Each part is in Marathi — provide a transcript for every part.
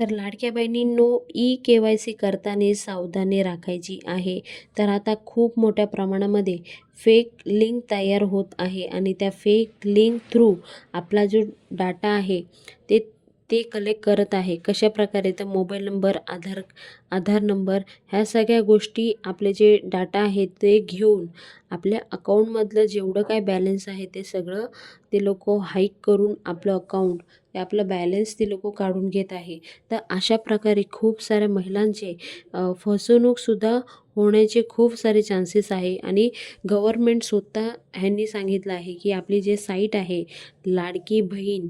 तर लाडक्या बहिणींनो ई के वाय सी करताना सावधानी राखायची आहे. तर आता खूप मोठ्या प्रमाणामध्ये फेक लिंक तयार होत आहे आणि त्या फेक लिंक थ्रू आपला जो डाटा आहे ते ते कलेक्ट करत आहे. कशा प्रकारे? तर mobile number Aadhaar Aadhaar number ह्या सगळ्या गोष्टी आपले जे डाटा आहे ते घेऊन आपल्या अकाऊंटमधलं जेवढं काय बॅलन्स आहे ते सगळं ते लोक हाईक करून आपलं अकाऊंट आपलं बॅलन्स ते लोक काढून घेत आहे. तर अशा प्रकारे खूप साऱ्या महिलांचे फसवणूकसुद्धा होण्याचे खूप सारे चान्सेस आहे. आणि गव्हर्मेंट स्वतः ह्यांनी सांगितलं आहे की आपली जे साईट आहे Ladki Bahin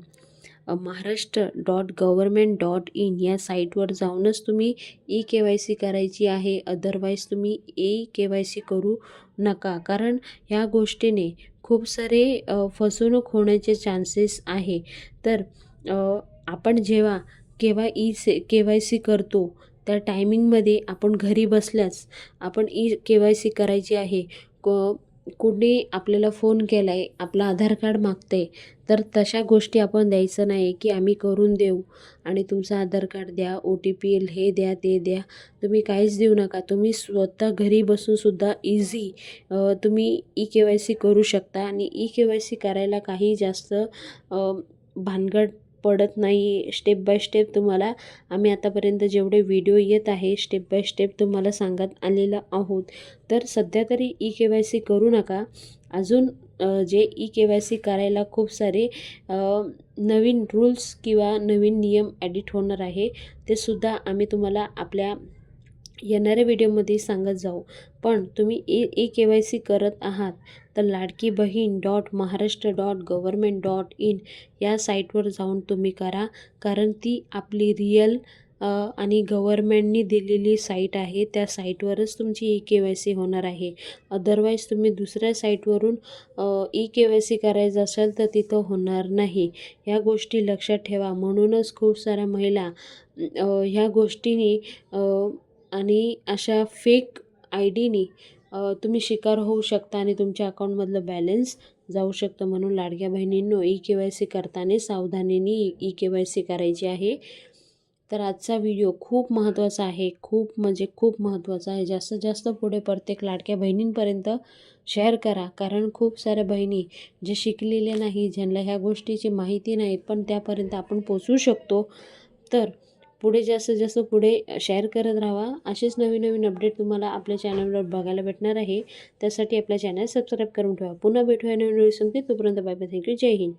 Maharashtra dot government dot in या साईटवर जाऊनच तुम्ही ई के वाय सी करायची आहे. अदरवाईज तुम्ही ई के वाय सी करू नका. कारण ह्या गोष्टीने खूप सारे फसवणूक होण्याचे चान्सेस आहे. तर आपण जेव्हा केव्हा ई से के वाय सी करतो त्या टायमिंगमध्ये आपण घरी बसल्याच आपण ई के वाय सी करायची आहे. क कुणी आपल्याला फोन केला आहे आपलं आधार कार्ड मागतं आहे तर तशा गोष्टी आपण द्यायचं नाही की आम्ही करून देऊ आणि तुमचं आधार कार्ड द्या ओ टी पी हे द्या ते द्या. तुम्ही काहीच देऊ नका. तुम्ही स्वतः घरी बसूनसुद्धा इझी तुम्ही ई के वाय सी करू शकता. आणि ई के वाय सी करायला काही जास्त भानगड पडत नाही. स्टेप बाय स्टेप तुम्हाला आम्ही आतापर्यंत जेवढे व्हिडिओ येत आहे स्टेप बाय स्टेप तुम्हाला सांगत आलेलं आहोत. तर सध्या तरी ई के वाय सी करू नका. अजून जे ई के वाय सी करायला खूप सारे नवीन रूल्स किंवा नवीन नियम ॲडिट होणार आहे ते सुद्धा आम्ही तुम्हाला आपल्या येणाऱ्या व्हिडिओमध्ये सांगत जाऊ. पण तुम्ही ए ई के वाय सी करत आहात तर Ladki Bahin dot Maharashtra dot government dot in या साईटवर जाऊन तुम्ही करा. कारण ती आपली रिअल आणि गव्हर्मेंटनी दिलेली साईट आहे. त्या साईटवरच तुमची ई के वाय सी होणार आहे. अदरवाईज तुम्ही दुसऱ्या साईटवरून ई के वाय सी करायचं असेल तर तिथं होणार नाही. ह्या गोष्टी लक्षात ठेवा. म्हणूनच खूप साऱ्या महिला ह्या गोष्टीने आणि अशा फेक आय डीनी तुम्ही शिकार होऊ शकता आणि तुमच्या अकाउंटमधलं बॅलन्स जाऊ शकतं म्हणून लाडक्या बहिणींनो ई के वाय सी करताना सावधानीने ई के वाय सी करायची आहे. तर आजचा व्हिडिओ खूप महत्त्वाचा आहे. खूप म्हणजे खूप महत्त्वाचा आहे. जास्तीत जास्त पुढे प्रत्येक लाडक्या बहिणींपर्यंत शेअर करा. कारण खूप साऱ्या बहिणी जे शिकलेले नाही ज्यांना ह्या गोष्टीची माहिती नाही पण त्यापर्यंत आपण पोचू शकतो. तर पुढे जास्तीत जास्त पुढे शेअर करत राहा. असेच नवीन नवीन अपडेट तुम्हाला आपल्या चॅनलवर बघायला भेटणार आहे. त्यासाठी आपल्या चॅनल सबस्क्राईब करून ठेवा. पुन्हा भेटूया नवीन व्हिडिओ सांगते तोपर्यंत बाय बाय थँक्यू जय हिंद.